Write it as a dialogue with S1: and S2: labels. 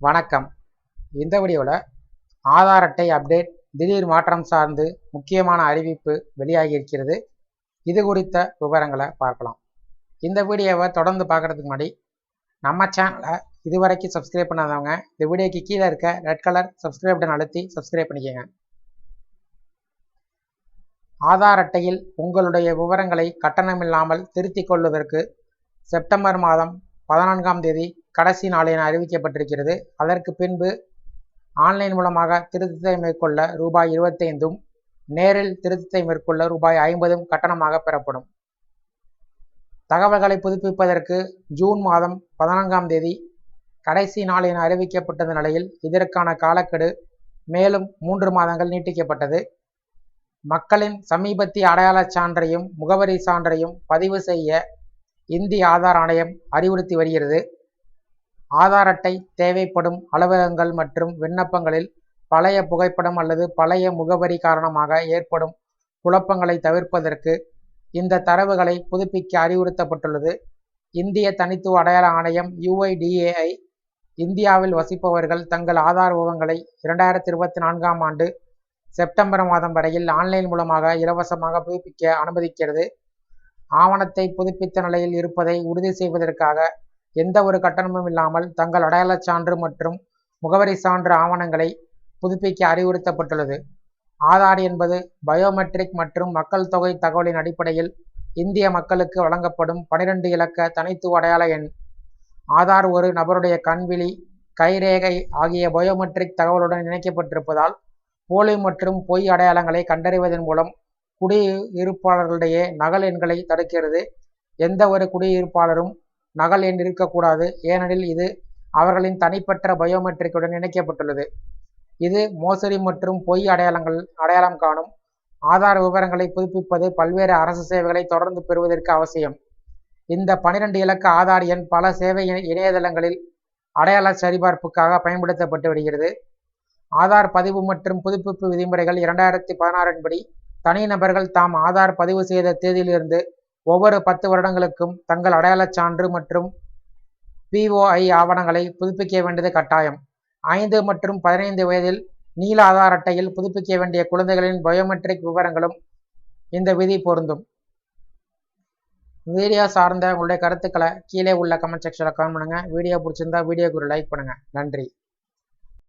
S1: வணக்கம். இந்த வீடியோவில் ஆதார் அட்டை அப்டேட் திடீர் மாற்றம் சார்ந்து முக்கியமான அறிவிப்பு வெளியாகி இருக்கிறது இது குறித்த விவரங்களை பார்க்கலாம். இந்த வீடியோவை தொடர்ந்து பார்க்குறதுக்கு முன்னாடி நம்ம சேனலை இதுவரைக்கும் சப்ஸ்கிரைப் பண்ணாதவங்க இந்த வீடியோக்கு கீழே இருக்க ரெட் கலர் சப்ஸ்கிரைப் பட்டன் அழுத்தி சப்ஸ்கிரைப் பண்ணிக்கோங்க. ஆதார் அட்டையில் உங்களுடைய விவரங்களை கட்டணமில்லாமல் திருத்திக் கொள்வதற்கு செப்டம்பர் மாதம் பதினான்காம் தேதி கடைசி நாள் என அறிவிக்கப்பட்டிருக்கிறது. அதற்கு பின்பு ஆன்லைன் மூலமாக திருத்தத்தை மேற்கொள்ள ரூபாய் இருபத்தைந்தும் நேரில் திருத்தத்தை மேற்கொள்ள ரூபாய் ஐம்பதும் கட்டணமாக பெறப்படும். தகவல்களை புதுப்பிப்பதற்கு ஜூன் மாதம் பதினான்காம் தேதி கடைசி நாள் என அறிவிக்கப்பட்டது நிலையில் இதற்கான காலக்கெடு மேலும் மூன்று மாதங்கள் நீட்டிக்கப்பட்டது. மக்களின் சமீபத்திய அடையாளச் சான்றையும் முகவரி சான்றையும் பதிவு செய்ய இந்திய ஆதார் ஆணையம் அறிவுறுத்தி வருகிறது. ஆதார் அட்டை தேவைப்படும் அலுவலகங்கள் மற்றும் விண்ணப்பங்களில் பழைய புகைப்படம் அல்லது பழைய முகவரி காரணமாக ஏற்படும் குழப்பங்களை தவிர்ப்பதற்கு இந்த தரவுகளை புதுப்பிக்க அறிவுறுத்தப்பட்டுள்ளது. இந்திய தனித்துவ அடையாள ஆணையம் யுஐடிஏஐ இந்தியாவில் வசிப்பவர்கள் தங்கள் ஆதார் விவரங்களை இரண்டாயிரத்தி இருபத்தி நான்காம் ஆண்டு செப்டம்பர் மாதம் வரையில் ஆன்லைன் மூலமாக இலவசமாக புதுப்பிக்க அனுமதிக்கிறது. ஆவணத்தை புதுப்பித்த நிலையில் இருப்பதை உறுதி செய்வதற்காக எந்த ஒரு கட்டணமும் இல்லாமல் தங்கள் அடையாளச் சான்று மற்றும் முகவரி சான்று ஆவணங்களை புதுப்பிக்க அறிவுறுத்தப்பட்டுள்ளது. ஆதார் என்பது பயோமெட்ரிக் மற்றும் மக்கள் தொகை தகவலின் அடிப்படையில் இந்திய மக்களுக்கு வழங்கப்படும் பனிரெண்டு இலக்க தனித்துவ அடையாள எண். ஆதார் ஒரு நபருடைய கண்விழி கைரேகை ஆகிய பயோமெட்ரிக் தகவலுடன் இணைக்கப்பட்டிருப்பதால் போலி மற்றும் பொய் அடையாளங்களை கண்டறிவதன் மூலம் குடியிருப்பாளர்களிடையே நகல் எண்களை தடுக்கிறது. எந்த ஒரு குடியிருப்பாளரும் நகல் எண் இருக்கக்கூடாது ஏனெனில் இது அவர்களின் தனிப்பட்ட பயோமெட்ரிக்குடன் இணைக்கப்பட்டுள்ளது. இது மோசடி மற்றும் பொய் அடையாளங்கள் அடையாளம் காணும். ஆதார் விவரங்களை புதுப்பிப்பது பல்வேறு அரசு சேவைகளை தொடர்ந்து பெறுவதற்கு அவசியம். இந்த பனிரெண்டு இலக்க ஆதார் எண் பல சேவை இணையதளங்களில் அடையாள சரிபார்ப்புக்காக பயன்படுத்தப்பட்டு வருகிறது. ஆதார் பதிவு மற்றும் புதுப்பிப்பு விதிமுறைகள் இரண்டாயிரத்தி பதினாறின் படி தனிநபர்கள் தாம் ஆதார் பதிவு செய்த தேதியிலிருந்து ஒவ்வொரு பத்து வருடங்களுக்கும் தங்கள் அடையாளச் சான்று மற்றும் பிஓஐ ஆவணங்களை புதுப்பிக்க வேண்டியது கட்டாயம். ஐந்து மற்றும் பதினைந்து வயதில் நீல ஆதார் அட்டையில் புதுப்பிக்க வேண்டிய குழந்தைகளின் பயோமெட்ரிக் விவரங்களும் இந்த விதி பொருந்தும். வீடியோ சார்ந்த உங்களுடைய கருத்துக்களை கீழே உள்ள கமெண்ட் செக்ஷனில் கமெண்ட் பண்ணுங்கள் வீடியோ பிடிச்சிருந்தா வீடியோக்கு ஒரு லைக் பண்ணுங்கள் நன்றி.